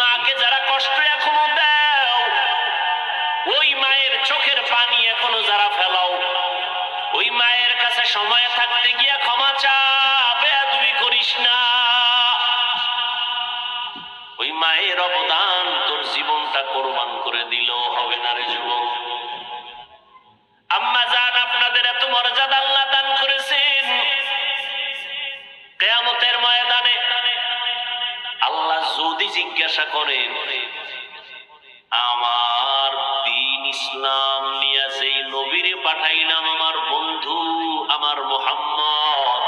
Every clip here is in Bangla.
মাকে যারা কষ্ট এখনও দাও, ওই মায়ের চোখের পানি এখনও যারা ফেলাও, ওই মায়ের কাছে সময় থাকতে গিয়া ক্ষমা চা বেয়াদবি করিস না। ওই মায়ের অবদান তোর জীবনটা কোরবান করে দিলেও হবে না রে যুবক। জিজ্ঞাসা করেন, আমার দিন ইসলাম নিয়ে যেই নবীরে পাঠাইলাম আমার বন্ধু, আমার মোহাম্মদ,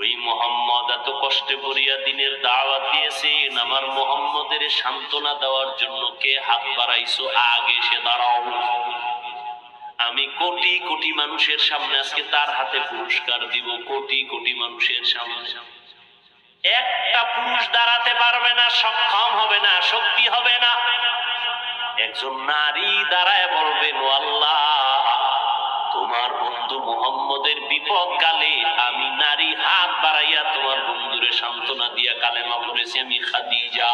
ওই মোহাম্মদ এত কষ্টে পড়িয়া দিনের দাওয়াত দিয়েছেন, আমার মোহাম্মদের সান্ত্বনা দেওয়ার জন্য কে হাত বাড়াইছো? আগে সে দাঁড়াও। আমি কোটি কোটি মানুষের সামনে আজকে তার হাতে পুরস্কার দিব, কোটি কোটি মানুষের সামনে। একটা পুরুষ দাঁড়াতে পারবে না, সক্ষম হবে না, শক্তি হবে না। একজন নারী দাঁড়ায় বলবেন আল্লাহ, তোমার বন্ধু মোহাম্মদের বিপদ কালে আমি নারী হাত বাড়াইয়া তোমার বন্ধুরে সান্ত্বনা দিয়া কালেমা পড়েছি, আমি খাদিজা।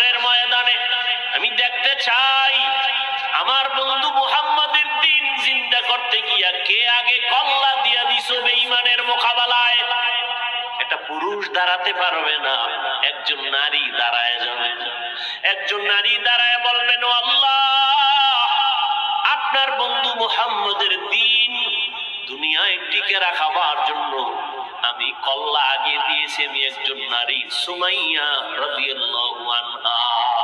হাসরের ময়দানে, আমি দেখতে চাই আমার বন্ধু মুহাম্মাদের দিন জিন্দা করতে গিয়া কে আগে কল্লা দিয়া দিস বেঈমানের মোকাবেলায়? একটা পুরুষ দাঁড়াতে পারবে না, একজন নারী দাঁড়ায় যাবে। একজন নারী দাঁড়ায় বলবেন আল্লাহ, আপনার বন্ধু মুহাম্মদের দিন দুনিয়ায় টিকে রাখাবার জন্য কল্লা আগে দিয়েছে আমি একজন নারী সুমাইয়া রাদিয়াল্লাহু আনহা।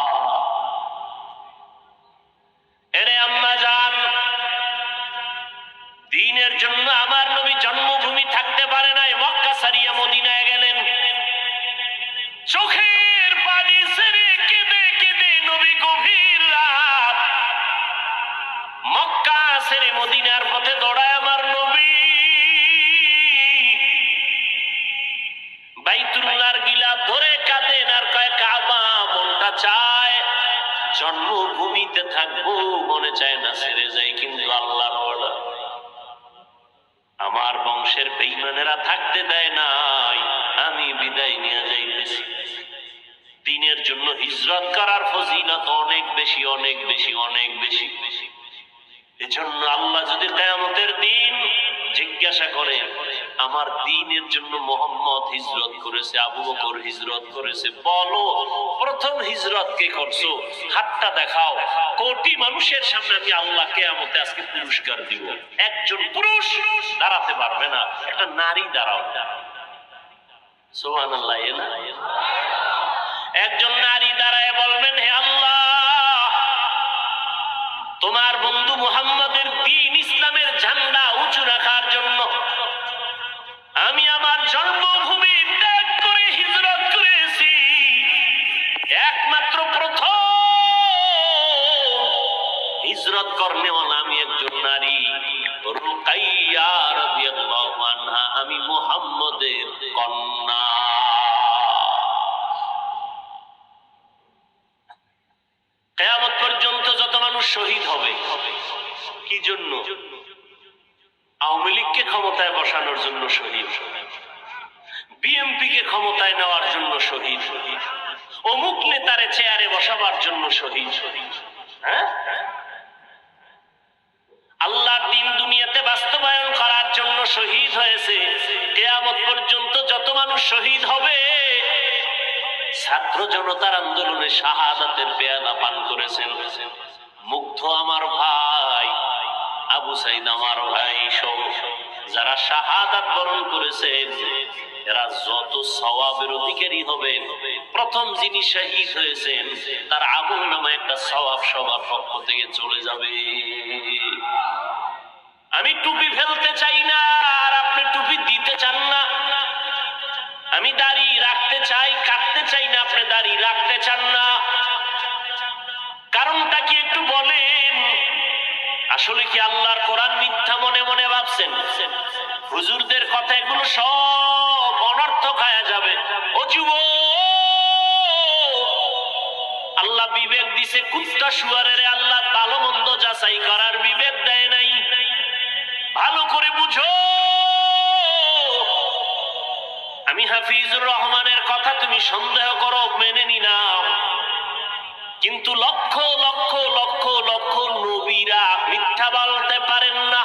হিজরত করেছে, আবু বকর হিজরত করেছে। বলো, প্রথম হিজরত কে করছ? হাতটা দেখাও। কোটি মানুষের সামনে আমি আল্লাহ কেয়ামতে আজকে পুরস্কার দিব। একজন পুরুষ দাঁড়াতে পারবে না, একটা নারী দাঁড়াও। সোহান আল্লাহ একজন নারী দাঁড়ায় বলবেন, হে আল্লাহ, তোমার বন্ধু মুহাম্মাদের দিন ইসলামের ঝান্ডা হিজরত করনেওয়ালা আমি একজন নারী। রুকাইয়া আনহা, আমি মুহাম্মদের কন্যা। কেয়ামত পর্যন্ত যত মানুষ শহীদ হবে, কি জন্য? আওয়ামী লীগকে ক্ষমতায় বসানোর জন্য শহীদ। বিএমপি কে ক্ষমতায় নেওয়ার জন্য শহীদ। অমুক নেতারে চেয়ারে বসাবার জন্য শহীদ। হ্যাঁ? আল্লাহর দিন দুনিয়াতে বাস্তবায়ন করার জন্য শহীদ হয়েছে। কেয়ামত পর্যন্ত যত মানুষ শহীদ হবে, ছাত্র জনতার আন্দোলনে শাহাদাতের পেয়াদা পান করেছেন। মুগ্ধ আমার ভাই, আবু সাইদ আমার ভাই সব যারা শাহাদাত বরণ করেছেন, এরা যত সওয়াবের অধিকারী হবেন, প্রথম যিনি শহীদ হয়েছেন, তার আমল নামে একটা সওয়াব সবার পক্ষ থেকে চলে যাবে। আমি টুপি ফেলতে চাই না, আর আপনি টুপি দিতে চান না। আমি দাড়ি রাখতে চাই, কাটতে চাই না, আপনি দাড়ি রাখতে চান না। কারণটা কি একটু বলেন? আসলে কি আল্লাহর কোরআন মিথ্যা মনে মনে ভাবছেন? হুজুরদের কথা এগুলো সব অনর্থ খায়া যাবে। ও যুব আল্লাহ বিবেক দিছে, কুত্তা শুয়ারের আল্লাহ ভালো মন্দ যাচাই করার বিবেক দেয় না। ভালো করে বুঝো। আমি হাফিজুর রহমানের কথা তুমি সন্দেহ করো, মেনে নিলাম। কিন্তু লক্ষ লক্ষ লক্ষ লক্ষ নবীরা মিথ্যা বলতে পারেন না।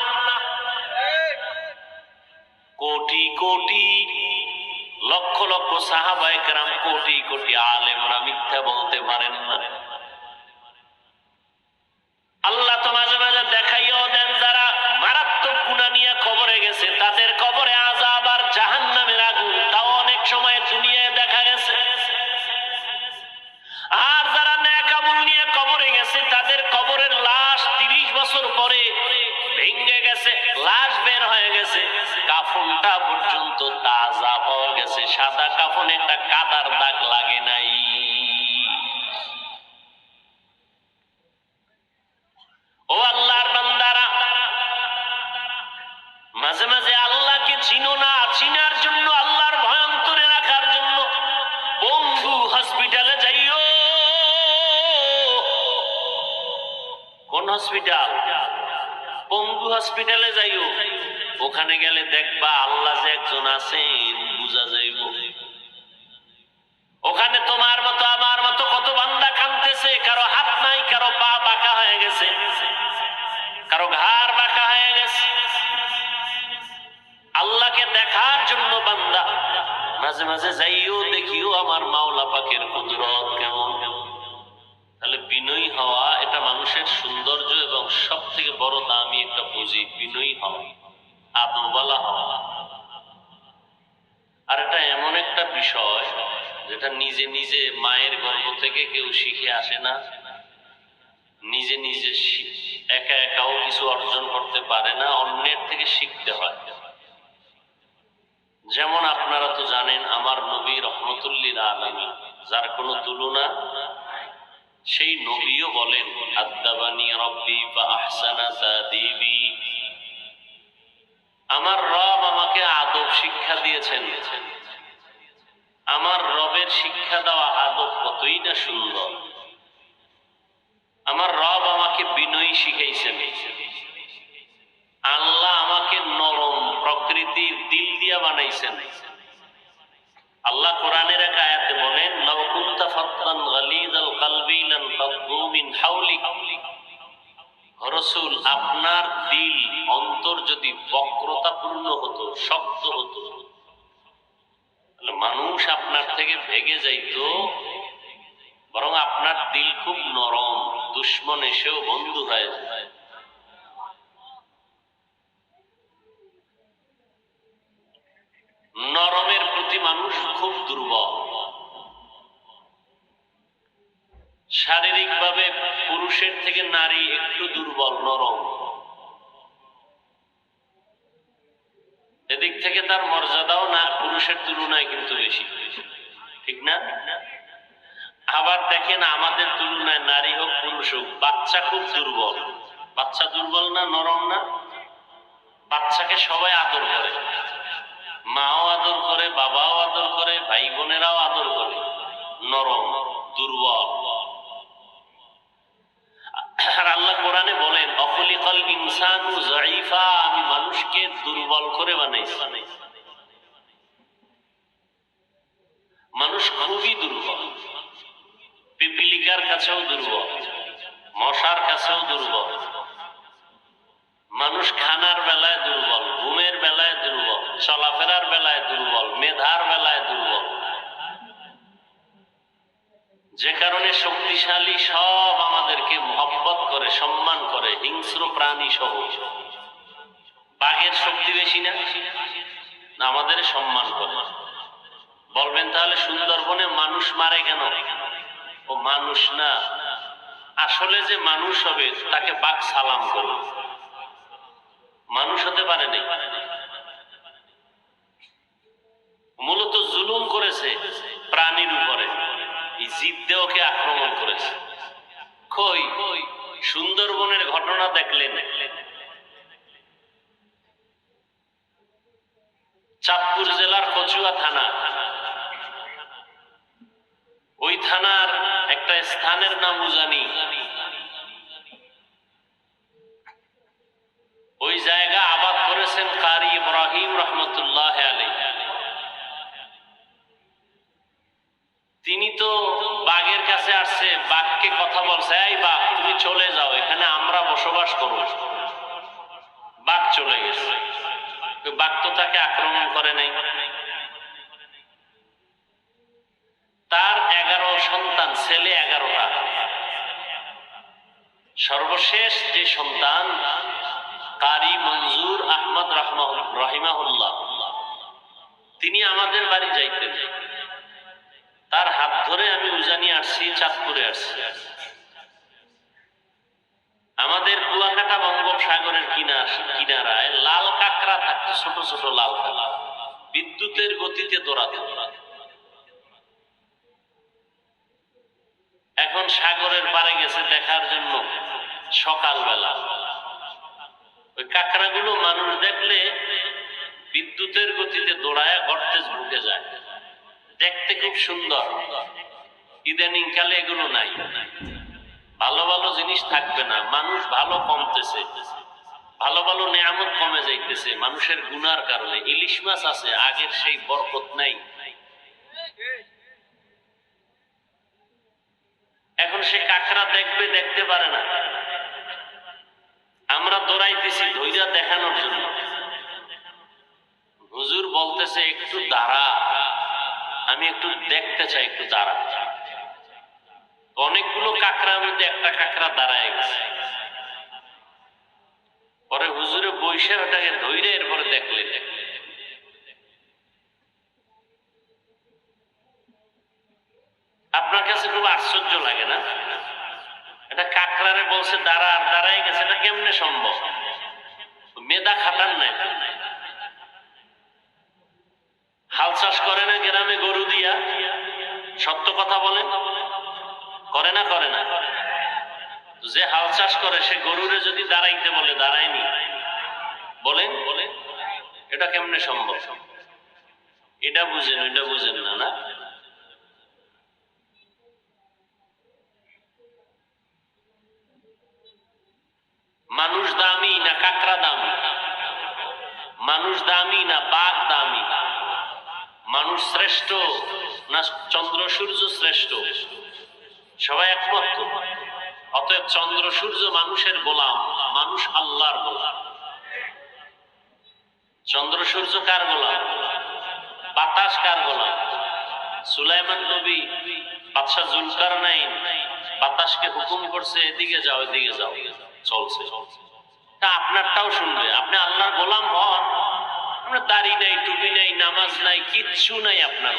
কোটি কোটি, লক্ষ লক্ষ সাহাবায়ে কোটি কোটি আলেমরা মিথ্যা বলতে পারেন না। সাদা কাফনে একটা কাদার দাগ কারও ঘাড় বাঁকা হয়ে গেছে। আল্লাহকে দেখার জন্য বান্দা, মাঝে মাঝে যাইও, দেখিও আমার মাওলা পাকের কুদরত কেমন। তাহলে বিনয়ী হওয়া এটা মানুষের সৌন্দর্য এবং সব থেকে বড় দামি একটা পুঁজি, বিনয়ী হওয়া আদমবালা হওয়া। আর এটা এমন একটা বিষয় যেটা নিজে নিজে মায়ের গর্ভ থেকে কেউ শিখে আসে না। নিজে নিজে শি- একা একাও কিছু অর্জন করতে পারে না, অন্যের থেকে শিখতে হয়। যেমন আপনারা তো জানেন, আমার নবী রহমতুল্লিল আলমী যার কোনো তুলনা সেই নবীও বলেন, আদাবানি রব্বি বা আহসানা আমার খুব দুর্বল। শারীরিকভাবে পুরুষের থেকে নারী একটু দুর্বল, নরম। এদিক থেকে তার মর্যাদাও না, পুরুষের তুলনায় কিন্তু বেশি। ঠিক না? আবার দেখেন আমাদের তুলনায় নারী হোক, পুরুষ হোক, বাচ্চা খুব দুর্বল। বাচ্চা দুর্বল না, নরম না? বাচ্চাকে সবাই আদর করে। মাও আদর করে, বাবাও আদর করে ভাই বোনেরাও আদর করে। নরম, দুর্বল। আর আল্লাহ কোরআনে বলেন অকলিকল ইনসানু জাইফা আমি মানুষকে দুর্বল করে বানাইছি। মানুষ খুবই দুর্বল। পিপিলিকার কাছেও দুর্বল। মশার কাছেও দুর্বল। মানুষ খানার বেলায় দুর্বল, ঘুমের বেলায় দুর্বল। চলাফেরার বেলায় দুর্বল, মেধার বেলায় দুর্বল। যে কারণে শক্তিশালী সব আমাদেরকে মহব্বত করে, সম্মান করে, হিংস্র প্রাণী সহ। বাঘের শক্তি বেশি না? আমাদের সম্মান করে। বলবেন তাহলে সুন্দরবনে মানুষ মারে কেন? ও মানুষ না। আসলে যে মানুষ হবে, তাকে বাঘ সালাম করবে মানুষ হতে পারে নাই মূলত জুলুম করেছে প্রাণীর উপরে। দেহকে আক্রমণ করেছে। কই? সুন্দরবনের ঘটনা দেখলেন। চাঁদপুর জেলার কচুয়া থানা। ওই থানার একটা স্থানের নাম উজানি। আসছি চাঁদপুরে আসছি। আমাদের কুয়াকাটা বঙ্গোপসাগরের কিনার কিনারায় লাল কাঁকড়া থাকতো, ছোট ছোট লাল কাঁকড়া। বিদ্যুতের গতিতে দৌড়াতে। দৌড়াতে এখন সাগরের পারে গেছে দেখার জন্য সকালবেলা। ওই কাঁকড়াগুলো মানুষ দেখলে বিদ্যুতের গতিতে দৌড়ায় গর্তে ঢুকে যায়। দেখতে খুব সুন্দর। ইদানিং কালে এগুলো নাই। ভালো ভালো জিনিস থাকবে না। মানুষ ভালো কমতেছে। ভালো ভালো নিয়ামত কমে যাইতেছে। মানুষের গুনার কারণে। ইলিশ মাছ আছে, আগের সেই বরকত নাই। এখন সে কাকড়া দেখবে, দেখতে পারে না। আমরা দৌড়াইতেছি ধৈর্য দেখানোর জন্য। হুজুর বলতেছে, একটু দাঁড়া। আমি একটু দেখতে চাই, একটু দাঁড়া। অনেকগুলো কাকড়ার মধ্যে একটা কাকড়া দাঁড়ায় গেছে। পরে হুজুরে বৈশাখ ওটাকে ধৈর্য এরপরে দেখলে আপনার কাছে খুব আশ্চর্য লাগে না? এটা কাকড়ারে বলছে, দাঁড়া আর দাঁড়াই গেছে, এটা কেমনে সম্ভব? মেদা খাটান নাই হাল চাষ করে না গ্রামে গরু দিয়া? সত্য কথা বলেন। করে না করে না। যে হাল চাষ করে, সে গরুরে যদি দাঁড়াইতে বলে, দাঁড়ায়নি। বলেন বলেন এটা কেমনে সম্ভব? এটা বুঝেন এটা বুঝেন না না? মানুষ দামি না কাকড়া দামি? মানুষ দামি না বাঘ দামি? মানুষ শ্রেষ্ঠ না চন্দ্র সূর্য শ্রেষ্ঠ? সবাই একমত অতএব চন্দ্র সূর্য মানুষের গোলাম, মানুষ আল্লাহর গোলাম। চন্দ্র সূর্য কার গোলাম? বাতাস কার গোলাম? সুলাইমান নবী, বাদশাহ জুলকার নাই বাতাসকে হুকুম করছে, এদিকে যাও এদিকে যাও। চলছে আপনারটাও শুনবে, আপনি আল্লাহর গোলাম হন। আপনার দাড়ি নাই, টুপি নাই, নামাজ নাই, কিচ্ছু নাই আপনার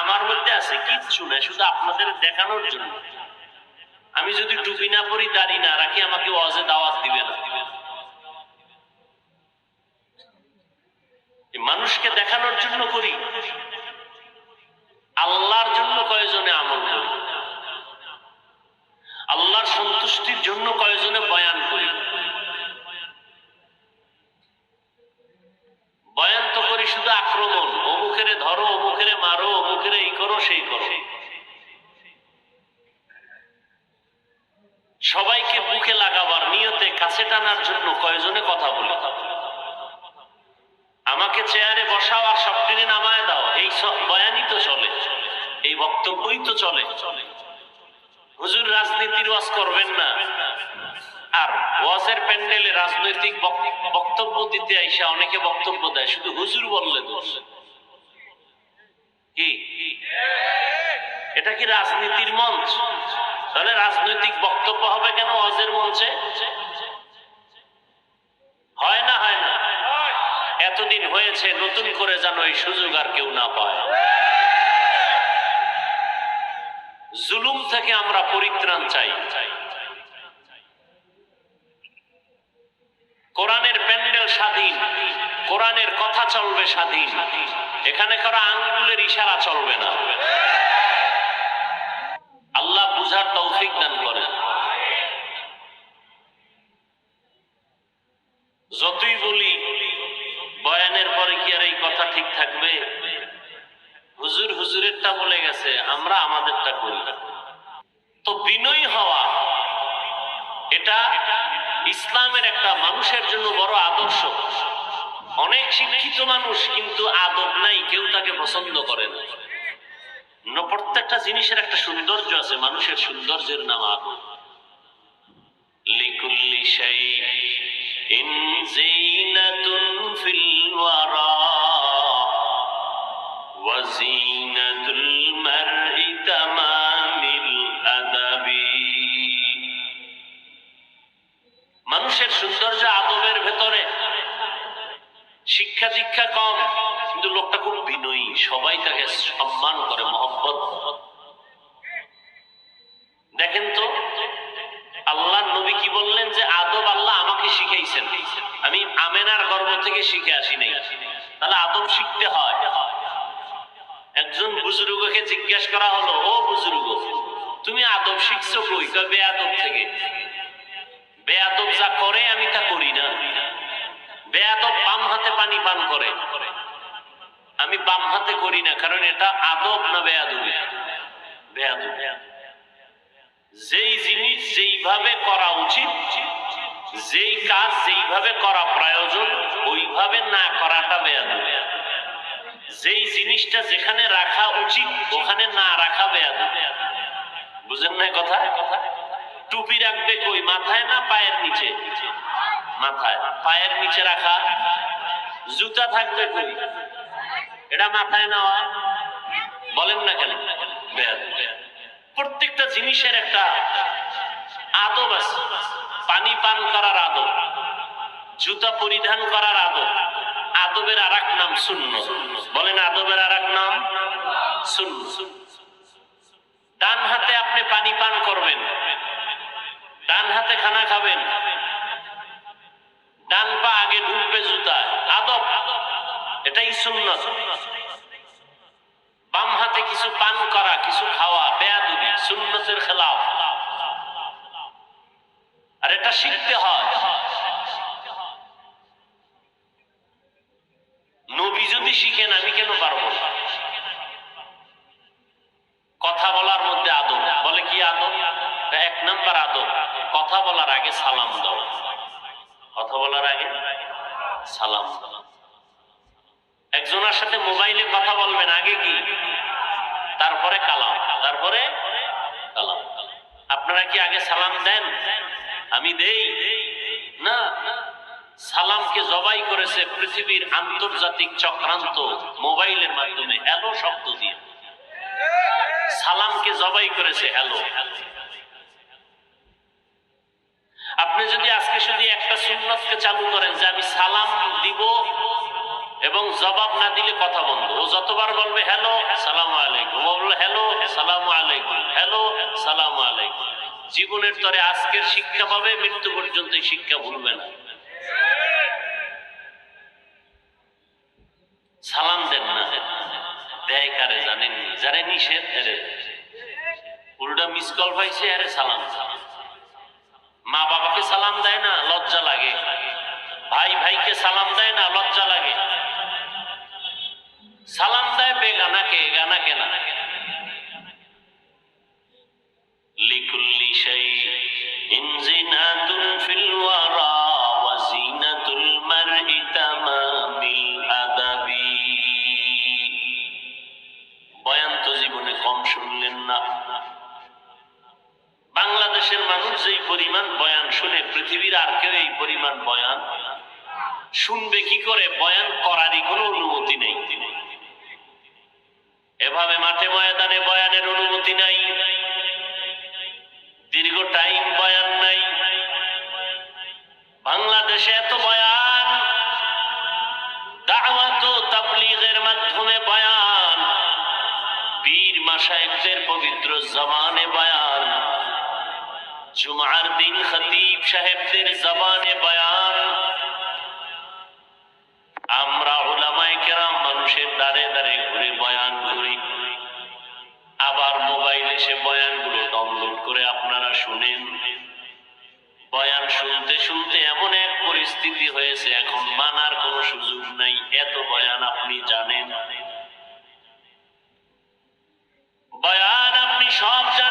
আমার মধ্যে আছে, কিচ্ছু নাই, শুধু আপনাদের দেখানোর জন্য। আমি যদি টুপি না পরি, দাড়ি না রাখি, আমাকে অজে দাওয়াত দিবে না। মানুষকে দেখানোর জন্য করি। আল্লাহর জন্য কয়জনে আমল করি? আল্লাহর সন্তুষ্টির জন্য কয়জনে বয়ান করি? বয়ান করি শুধু আক্রমণ। অমুখেরে ধরো অমুখেরে মারো অমুখেরে এই করো, সেই করো। সবাইকে বুকে লাগাবার নিয়তে কাছে টানার জন্য কয়জনে কথা বলি? আমাকে চেয়ারে বসাও আর সব টেনে নামায় দাও। এই সব বয়ানই তো চলে। এই বক্তব্যই তো চলে। হুজুর রাজনীতির ওয়াজ করবেন না। আর ওয়াজের প্যান্ডেলে রাজনৈতিক বক্তব্য দিতে আইসা অনেকে বক্তব্য দেয়, শুধু হুজুর বললে দোষ। কি? এটা কি রাজনীতির মঞ্চ? তাহলে রাজনৈতিক বক্তব্য হবে কেন ওয়াজের মঞ্চে? হয় না হয় না। এতদিন হয়েছে, নতুন করে যেন এই সুযোগ আর কেউ না পায়। জুলুম থেকে আমরা পরিত্রাণ চাই কোরআনের প্যান্ডেল স্বাধীন কোরআনের কথা চলবে স্বাধীন। এখানে করা আঙ্গুলের ইশারা চলবে না। আল্লাহ বুঝার তৌফিক দান করেন। যতই বলি, বয়ানের পরে কি আর এই কথা ঠিক থাকবে? হুজুর হুজুরেরটা বলে গেছে, আমরা আমাদেরটা করি। তো বিনয়ী হওয়া, এটা ইসলামের একটা মানুষের জন্য বড় আদর্শ। অনেক শিক্ষিত মানুষ কিন্তু আদব নাই, কেউ তাকে পছন্দ করে না। প্রত্যেকটা জিনিসের একটা সৌন্দর্য আছে, মানুষের সৌন্দর্যের নাম আদব। লিকুল্লি ওয়া শিক্ষা দীক্ষা কম, কিন্তু লোকটা খুব বিনয়ী, সবাই তাকে সম্মান করে, মহব্বত। দেখেন তো আল্লাহ নবী কি বললেন যে, আদব আল্লাহ আমাকে শিখাইছেন। আমি আমেনার গর্ভ থেকে শিখে আসি নাই। তাহলে আদব শিখতে হয়। একজন বুজুর্গকে জিজ্ঞেস করা হলো, ও বুজুর্গ, তুমি আদব শিখছো কই? কয়, বেয়াদব থেকে। বেয়াদব যা করে, আমি তা করি না। বেয়াদব বাম হাতে পানি পান করে। আমি বাম হাতে করি না, কারণ এটা আদব না বেয়াদবি? বেয়াদব। যেই জিনিস যেইভাবে করা উচিত, যেই কাজ যেইভাবে করা প্রয়োজন, ওইভাবে না করাটা বেয়াদব। যেই জিনিসটা যেখানে রাখা উচিত, ওখানে না রাখা বেয়াদব। বুঝেন না কথা কথা? টুপি রাখবে কই? মাথায় না পায়ের নিচে? মাথায়। পায়ের নিচে রাখা। জুতা থাকবে কই এটা মাথায় নেওয়া। বলেন না কেন। প্রত্যেকটা জিনিসের একটা আদব আছে। পানি পান করার আদব। জুতা পরিধান করার আদব। আদবের আর এক নাম শূন্য। বলেন আদবের আর এক নাম শূন্য। ডান হাতে আপনি পানি পান করবেন। ডান হাতে খানা খাবেন। ডান পা আগে ঢুকবে জুতা। আদব। এটাই সুন্নত। বাম হাতে কিছু পান করা, কিছু খাওয়া, বেয়াদুবি, সুন্নতের খেলাফ। আর এটা শিখতে হয়। নবী যদি শিখেন, আমি কেন পারব? করেছে পৃথিবীর আন্তর্জাতিক চক্রান্ত মোবাইলের মাধ্যমে হ্যালো শব্দ দিয়ে। সালামকে জবাই করেছে হ্যালো। আপনি যদি আজকে শুধু একটা সুন্নতকে চালু করেন যে আমি সালাম দিব এবং জবাব না দিলে কথা বন্ধ। ও যতবার বলবে হ্যালো, সালাম আলাইকুম। ও বলল হ্যালো, সালাম আলাইকুম। হ্যালো, সালাম আলাইকুম। জীবনের তরে আজকের শিক্ষা পাবে, মৃত্যু পর্যন্ত শিক্ষা ভুলবে না সালাম দেন না দেয় কারে জানেন যারে নিষেধ উল্টা মিস কল পাইছে, আরে সালাম। মা বাবাকে সালাম দেয় না, লজ্জা লাগে। ভাই ভাইকে সালাম দেয় না, লজ্জা লাগে। সালাম দেয় বেগানাকে গানাকে না বাংলাদেশের মানুষ যেই পরিমাণ বয়ান শুনে, পৃথিবীর আর কেউ এই পরিমাণ বয়ান শুনবে কি করে? বয়ান করারই কোনো অনুমতি নেই। এভাবে মাঠে ময়দানে বয়ানের অনুমতি নাই। দীর্ঘ টাইম বয়ান নাই। বাংলাদেশে এত বয়ান, দাওয়াত তাবলীগের মাধ্যমে বয়ান। পীর মাশায়েখদের পবিত্র জবানে বয়ান জুমার দিন খতিব সাহেবদের জবানে বয়ান। আমরা ওলামায়ে কেরাম মানুষের দাঁড়ে দাঁড়ে ঘুরে বয়ান করি। আবার মোবাইলে সে বয়ানগুলো ডাউনলোড করে আপনারা শুনেন। বয়ান শুনতে শুনতে এমন এক পরিস্থিতি হয়েছে, এখন মানার কোনো সুযোগ নাই। এত বয়ান আপনি জানেন? বয়ান আপনি সব জানেন।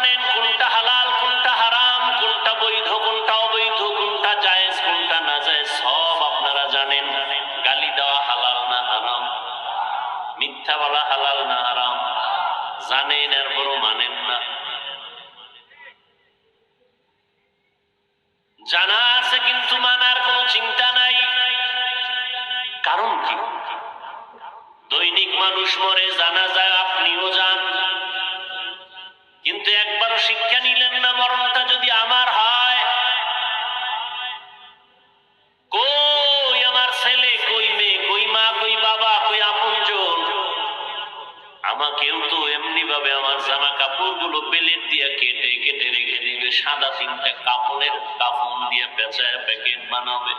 আমাকেও তো এমনি ভাবে আমার জামা কাপড়গুলো বেলেট দিয়ে কেটে কেটে রেখে দিবে, সাদা তিনটা কাপড়ের কাপড় দিয়ে পেঁচায় প্যাকেট বানাবে।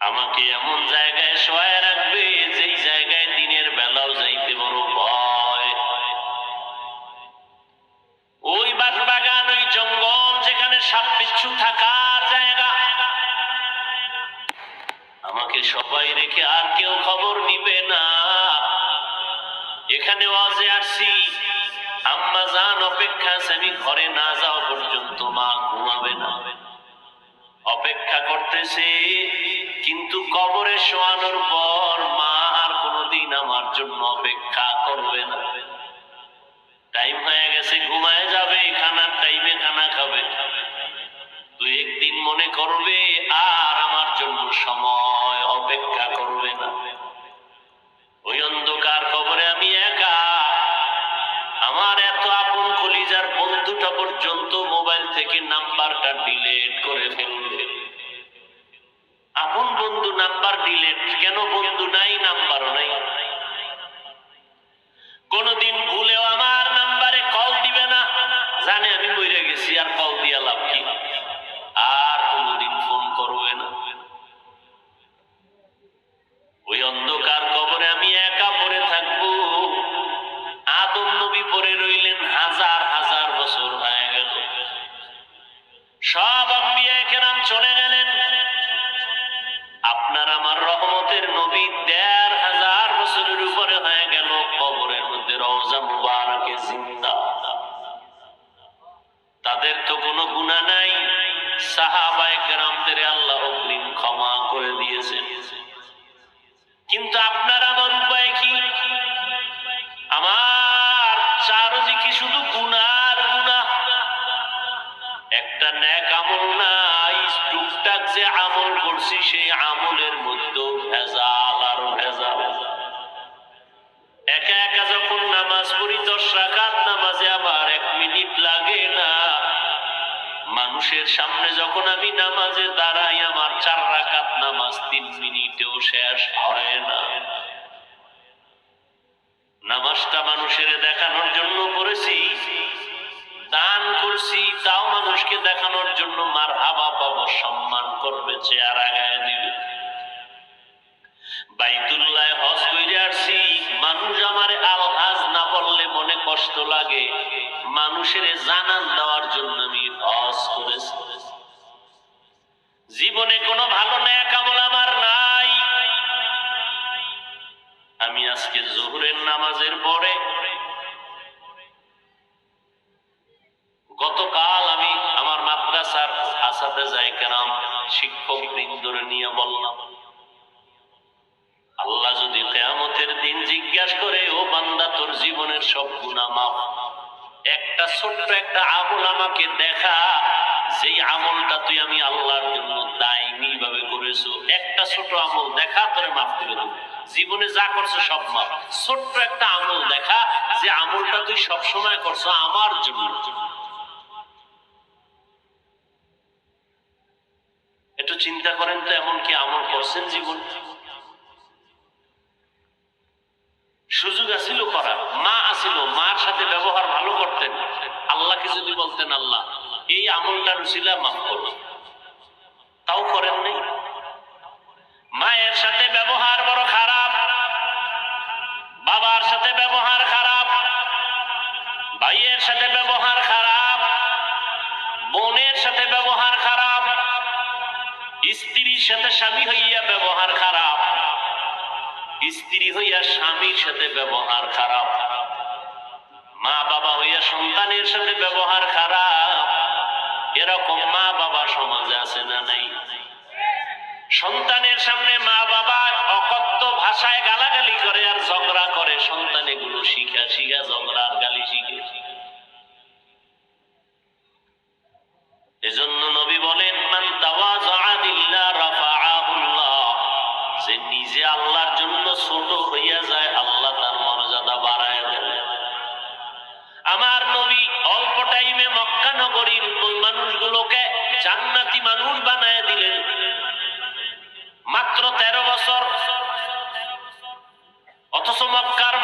আমাকে এমন একটা ছোট্ট একটা আমল আমাকে দেখা। সেই আমলটা তুই আমি আল্লাহর জন্য দায়নি ভাবে করেছ, একটা ছোট আমল দেখা, তোরে মাফ করে দেবো। জীবনে যা করছ সব মাফ। ছোট্ট একটা আমল দেখা, যে আমলটা তুই সব সময় করছ আমার জন্য। একটু চিন্তা করেন তো, এমন কি আমল করছেন জীবন? করেছিলাম মাফ করো। তাও করেন নাই। মায়ের সাথে ব্যবহার বড় খারাপ, বাবার সাথে ব্যবহার খারাপ, ভাইয়ের সাথে ব্যবহার খারাপ, বোনের সাথে ব্যবহার খারাপ, স্ত্রীর সাথে স্বামী হইয়া ব্যবহার খারাপ, স্ত্রী হইয়া স্বামীর সাথে ব্যবহার খারাপ মা বাবা হইয়া সন্তানের সাথে ব্যবহার খারাপ। এরকম মা বাবা সমাজে আছে না নাই? সন্তানের সামনে মা বাবা অকথ্য ভাষায় গালাগালি করে আর ঝগড়া করে সন্তান এগুলো শিখা শিখা ঝগড়া আর গালি শিখে। অথচ মক্কার